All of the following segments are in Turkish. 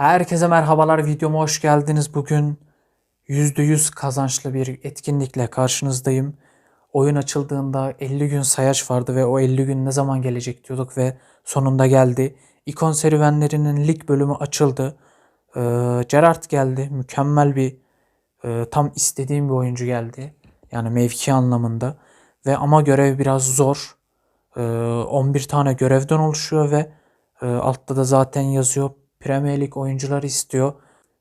Herkese merhabalar videoma hoş geldiniz. Bugün %100 kazançlı bir etkinlikle karşınızdayım. Oyun açıldığında 50 gün sayaç vardı ve o 50 gün ne zaman gelecek diyorduk ve sonunda geldi. İkon serüvenlerinin lig bölümü açıldı. Ee, Gerard geldi. Mükemmel bir e, tam istediğim bir oyuncu geldi. Yani mevki anlamında. Ve ama görev biraz zor. Ee, 11 tane görevden oluşuyor ve e, altta da zaten yazıyor. Premier Lig oyuncuları istiyor.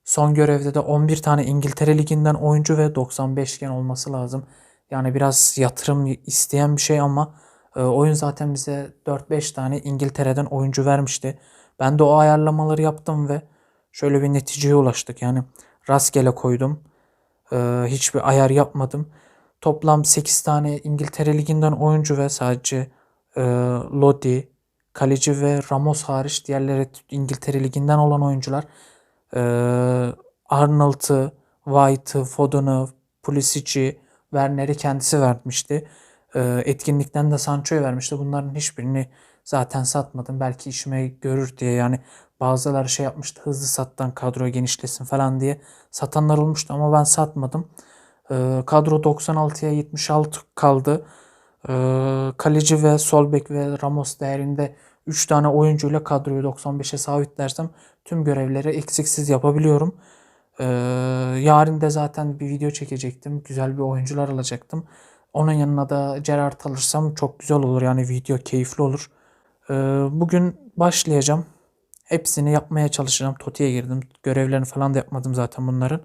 Son görevde de 11 tane İngiltere Ligi'nden oyuncu ve 95 gen olması lazım. Yani biraz yatırım isteyen bir şey ama e, oyun zaten bize 4-5 tane İngiltere'den oyuncu vermişti. Ben de o ayarlamaları yaptım ve şöyle bir neticeye ulaştık. Yani rastgele koydum. E, hiçbir ayar yapmadım. Toplam 8 tane İngiltere Ligi'nden oyuncu ve sadece e, Lodi, kaleci ve Ramos hariç diğerleri İngiltere Ligi'nden olan oyuncular. E, Arnold'u, White'ı, Foden'ı, Pulisic'i, Werner'i kendisi vermişti. E, etkinlikten de Sancho'yu vermişti. Bunların hiçbirini zaten satmadım. Belki işime görür diye yani bazıları şey yapmıştı hızlı sattan kadro genişlesin falan diye satanlar olmuştu ama ben satmadım. E, kadro 96'ya 76 kaldı. E, kaleci ve sol bek ve Ramos değerinde 3 tane oyuncuyla kadroyu 95'e sabitlersem tüm görevleri eksiksiz yapabiliyorum. Ee, yarın da zaten bir video çekecektim. Güzel bir oyuncular alacaktım. Onun yanına da Gerard alırsam çok güzel olur. Yani video keyifli olur. Ee, bugün başlayacağım. Hepsini yapmaya çalışacağım. Toti'ye girdim. Görevlerini falan da yapmadım zaten bunların.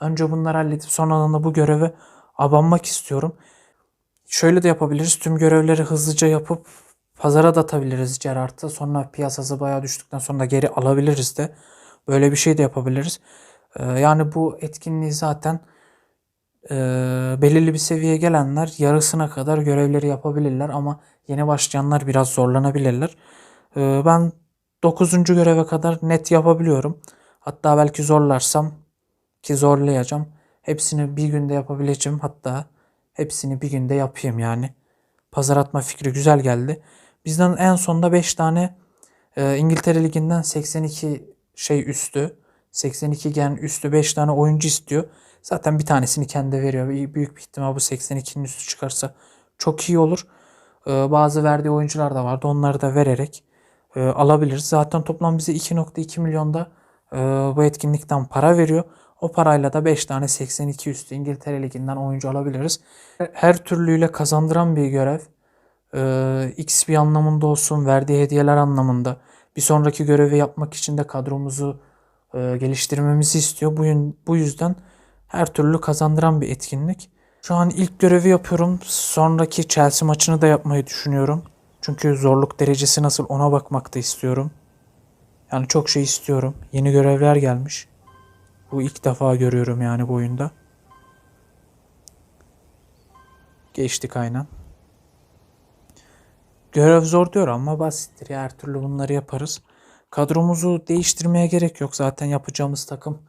Önce bunları halledip sonradan da bu göreve abanmak istiyorum. Şöyle de yapabiliriz. Tüm görevleri hızlıca yapıp pazara da atabiliriz Gerard'ı. Sonra piyasası bayağı düştükten sonra geri alabiliriz de. Böyle bir şey de yapabiliriz. Ee, yani bu etkinliği zaten e, belirli bir seviyeye gelenler yarısına kadar görevleri yapabilirler ama yeni başlayanlar biraz zorlanabilirler. Ee, ben 9. göreve kadar net yapabiliyorum. Hatta belki zorlarsam ki zorlayacağım. Hepsini bir günde yapabileceğim. Hatta hepsini bir günde yapayım yani. Pazar atma fikri güzel geldi. Bizden en sonda 5 tane e, İngiltere Ligi'nden 82 şey üstü, 82 gen üstü 5 tane oyuncu istiyor. Zaten bir tanesini kendi veriyor. Büyük bir ihtimal bu 82'nin üstü çıkarsa çok iyi olur. E, bazı verdiği oyuncular da vardı. Onları da vererek e, alabiliriz. Zaten toplam bize 2.2 milyonda e, bu etkinlikten para veriyor. O parayla da 5 tane 82 üstü İngiltere Ligi'nden oyuncu alabiliriz. Her türlüyle kazandıran bir görev e, X bir anlamında olsun, verdiği hediyeler anlamında. Bir sonraki görevi yapmak için de kadromuzu e, geliştirmemizi istiyor. Bu, bu yüzden her türlü kazandıran bir etkinlik. Şu an ilk görevi yapıyorum. Sonraki Chelsea maçını da yapmayı düşünüyorum. Çünkü zorluk derecesi nasıl ona bakmak da istiyorum. Yani çok şey istiyorum. Yeni görevler gelmiş. Bu ilk defa görüyorum yani bu oyunda. Geçtik aynen. Görev zor diyor ama basittir ya her türlü bunları yaparız. Kadromuzu değiştirmeye gerek yok. Zaten yapacağımız takım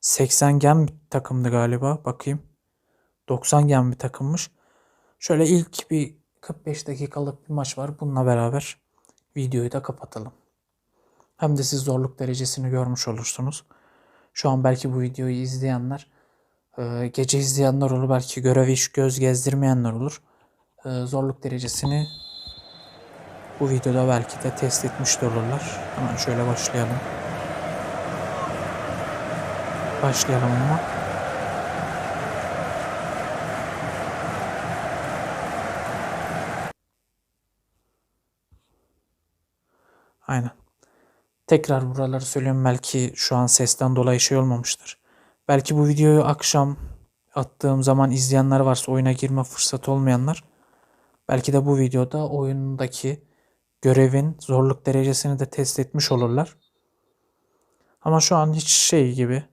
80 gen bir takımdı galiba. Bakayım. 90 gen bir takımmış. Şöyle ilk bir 45 dakikalık bir maç var. Bununla beraber videoyu da kapatalım. Hem de siz zorluk derecesini görmüş olursunuz. Şu an belki bu videoyu izleyenler, e, gece izleyenler olur. Belki görevi hiç göz gezdirmeyenler olur. E, zorluk derecesini bu videoda belki de test etmiş de olurlar. Hemen şöyle başlayalım. Başlayalım ama. Aynen. Tekrar buraları söylüyorum. Belki şu an sesten dolayı şey olmamıştır. Belki bu videoyu akşam attığım zaman izleyenler varsa oyuna girme fırsatı olmayanlar belki de bu videoda oyundaki görevin zorluk derecesini de test etmiş olurlar. Ama şu an hiç şey gibi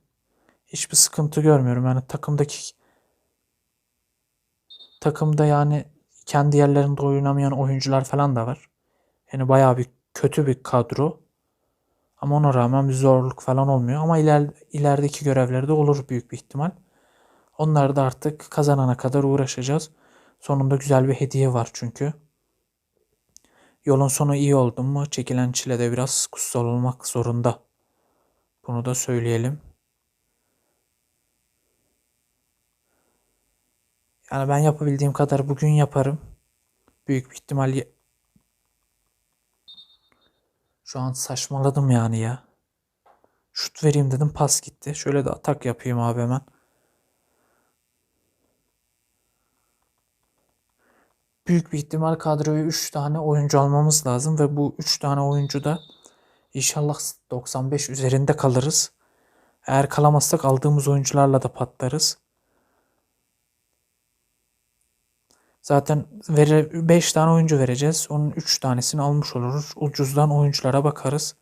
hiçbir sıkıntı görmüyorum. Yani takımdaki takımda yani kendi yerlerinde oynamayan oyuncular falan da var. Yani bayağı bir kötü bir kadro. Ama ona rağmen bir zorluk falan olmuyor. Ama iler, ilerideki görevlerde olur büyük bir ihtimal. Onları da artık kazanana kadar uğraşacağız. Sonunda güzel bir hediye var çünkü. Yolun sonu iyi oldu mu çekilen çile de biraz kutsal olmak zorunda. Bunu da söyleyelim. Yani ben yapabildiğim kadar bugün yaparım. Büyük bir ihtimal şu an saçmaladım yani ya. Şut vereyim dedim pas gitti. Şöyle de atak yapayım abi hemen. Büyük bir ihtimal kadroya 3 tane oyuncu almamız lazım ve bu 3 tane oyuncu da inşallah 95 üzerinde kalırız. Eğer kalamazsak aldığımız oyuncularla da patlarız. Zaten 5 tane oyuncu vereceğiz. Onun 3 tanesini almış oluruz. Ucuzdan oyunculara bakarız.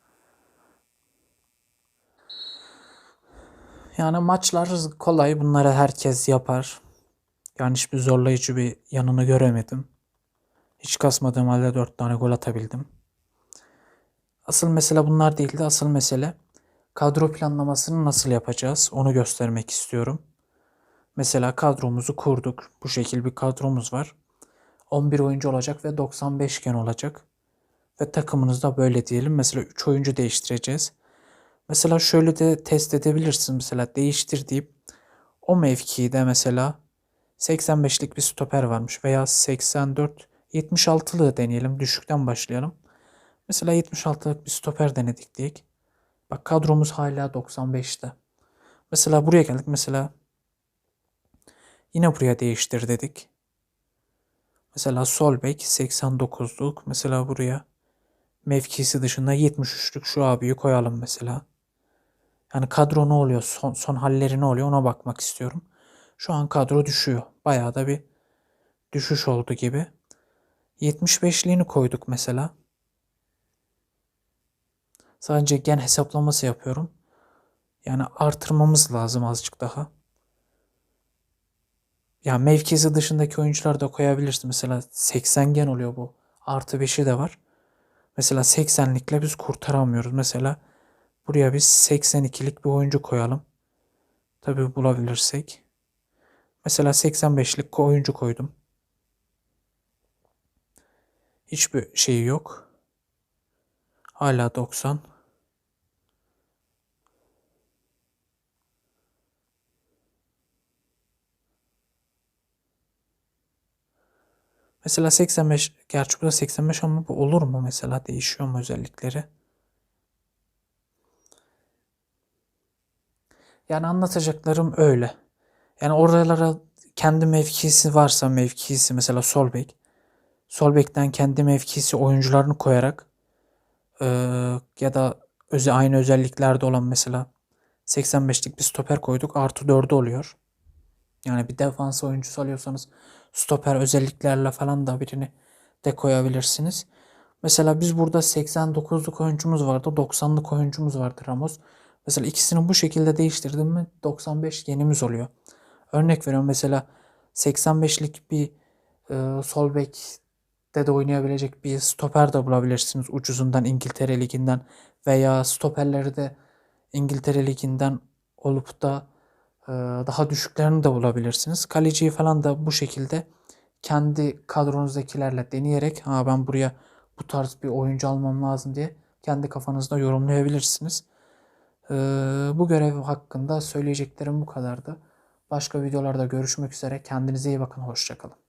Yani maçlar kolay. Bunları herkes yapar. Yani hiçbir zorlayıcı bir yanını göremedim. Hiç kasmadığım halde 4 tane gol atabildim. Asıl mesele bunlar değildi. Asıl mesele kadro planlamasını nasıl yapacağız onu göstermek istiyorum. Mesela kadromuzu kurduk. Bu şekil bir kadromuz var. 11 oyuncu olacak ve 95 gen olacak. Ve takımınızda böyle diyelim. Mesela 3 oyuncu değiştireceğiz. Mesela şöyle de test edebilirsin. Mesela değiştir deyip o mevkide mesela 85'lik bir stoper varmış veya 84 76'lığı deneyelim. Düşükten başlayalım. Mesela 76'lık bir stoper denedik diyek. Bak kadromuz hala 95'te. Mesela buraya geldik. Mesela yine buraya değiştir dedik. Mesela sol bek 89'luk. Mesela buraya mevkisi dışında 73'lük şu abiyi koyalım mesela. Yani kadro ne oluyor? Son, son halleri ne oluyor? Ona bakmak istiyorum. Şu an kadro düşüyor. Bayağı da bir düşüş oldu gibi. 75'liğini koyduk mesela. Sadece gen hesaplaması yapıyorum. Yani artırmamız lazım azıcık daha. Ya mevkisi dışındaki oyuncular da koyabilirsin. Mesela 80 gen oluyor bu. Artı 5'i de var. Mesela 80'likle biz kurtaramıyoruz. Mesela buraya biz 82'lik bir oyuncu koyalım. Tabi bulabilirsek. Mesela 85'lik oyuncu koydum. Hiçbir şeyi yok. Hala 90. Mesela 85, gerçi bu da 85 ama bu olur mu mesela değişiyor mu özellikleri? Yani anlatacaklarım öyle. Yani oralara kendi mevkisi varsa mevkisi mesela sol bek. Sol bekten kendi mevkisi oyuncularını koyarak e, ya da öze, aynı özelliklerde olan mesela 85'lik bir stoper koyduk artı 4'ü oluyor. Yani bir defans oyuncusu alıyorsanız stoper özelliklerle falan da birini de koyabilirsiniz. Mesela biz burada 89'luk oyuncumuz vardı. 90'lık oyuncumuz vardı Ramos. Mesela ikisini bu şekilde değiştirdim mi 95 yenimiz oluyor. Örnek veriyorum mesela 85'lik bir e, sol bekte de oynayabilecek bir stoper de bulabilirsiniz. Ucuzundan İngiltere Ligi'nden veya stoperleri de İngiltere Ligi'nden olup da daha düşüklerini de bulabilirsiniz. Kaleciyi falan da bu şekilde kendi kadronuzdakilerle deneyerek ha ben buraya bu tarz bir oyuncu almam lazım diye kendi kafanızda yorumlayabilirsiniz. Ee, bu görev hakkında söyleyeceklerim bu kadardı. Başka videolarda görüşmek üzere. Kendinize iyi bakın. Hoşçakalın.